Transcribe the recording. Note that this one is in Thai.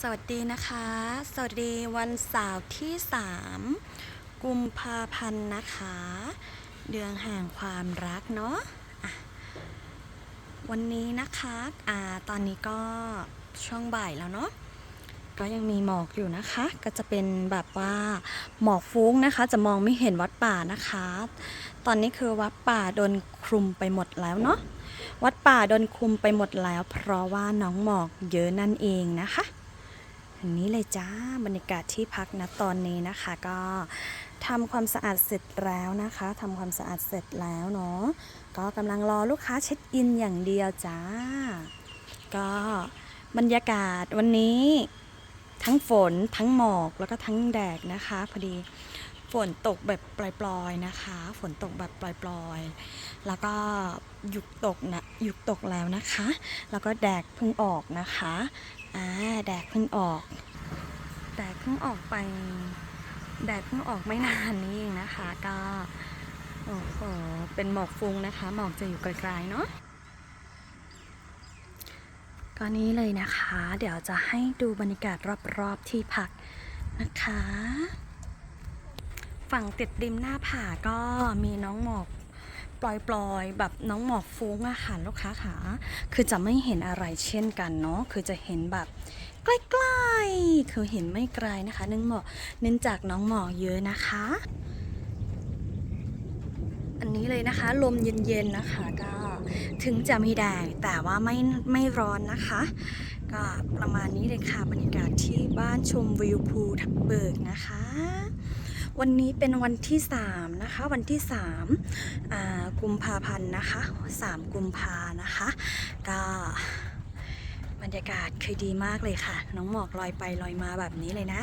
สวัสดีนะคะ สวัสดีวันเสาร์ที่ 3 กุมภาพันธ์นะคะ เดือนแห่งความรักเนาะะวันนี้นะคะอ่าตอนนี้ก็ช่วงบ่ายแล้วเนาะก็ยังมีหมอกอยู่นะคะ ก็จะเป็นแบบว่าหมอกฟุ้งนะคะ จะมองไม่เห็นวัดป่านะคะ ตอนนี้คือวัดป่าโดนคลุมไปหมดแล้วเนาะวัดป่าโดนคลุมไปหมดแล้ว เพราะว่าน้องหมอกเยอะนั่นเองนะคะ อันนี้เลยจ้าบรรยากาศที่พักนะตอนนี้นะคะ ก็ทำความสะอาดเสร็จแล้วนะคะทำความสะอาดเสร็จแล้วเนาะก็กำลังรอลูกค้าเช็คอินอย่างเดียวจ้า ก็บรรยากาศวันนี้ทั้งฝนทั้งหมอกแล้วก็ทั้งแดดนะคะ พอดี ฝนตกแบบปล่อยๆนะคะ ฝนตกแบบปล่อยๆ แล้วก็หยุดตกนะหยุดตกแล้วนะคะ แล้วก็แดดเพิ่งออกนะคะอ่าแดดเพิ่งออก แดดเพิ่งออกไป แดดเพิ่งออกไม่นานนี้เองนะคะ ก็โอ้โหเป็นหมอกฟุ้งนะคะ หมอกจะอยู่ไกลๆเนาะก็นี้เลยนะคะ เดี๋ยวจะให้ดูบรรยากาศรอบๆที่พักนะคะ ฝั่งติดริมหน้าผาก็มีน้องหมอกปล่อยๆ แบบน้องหมอกฟุ้งอะค่ะลูกค้าขาคือจะไม่เห็นอะไรเช่นกันเนาะคือจะเห็นแบบใกล้ๆคือเห็นไม่ไกลนะคะเนื่งหมอกเนื่องจากน้องหมอกเยอะนะคะ อันนี้เลยนะคะ ลมเย็นๆนะคะก็ถึงจะมีแดดแต่ว่าไม่ไม่ร้อนนะคะ ก็ประมาณนี้เลยค่ะบรรยากาศที่บ้านชมวิวภูทับเบิกนะคะ วันนี้เป็นวันที่ 3 นะคะ วันที่3กุมภาพันธ์นะคะ 3 กุมภานะคะ ก็บรรยากาศคือดีมากเลยค่ะ น้องหมอกลอยไปลอยมาแบบนี้เลยนะ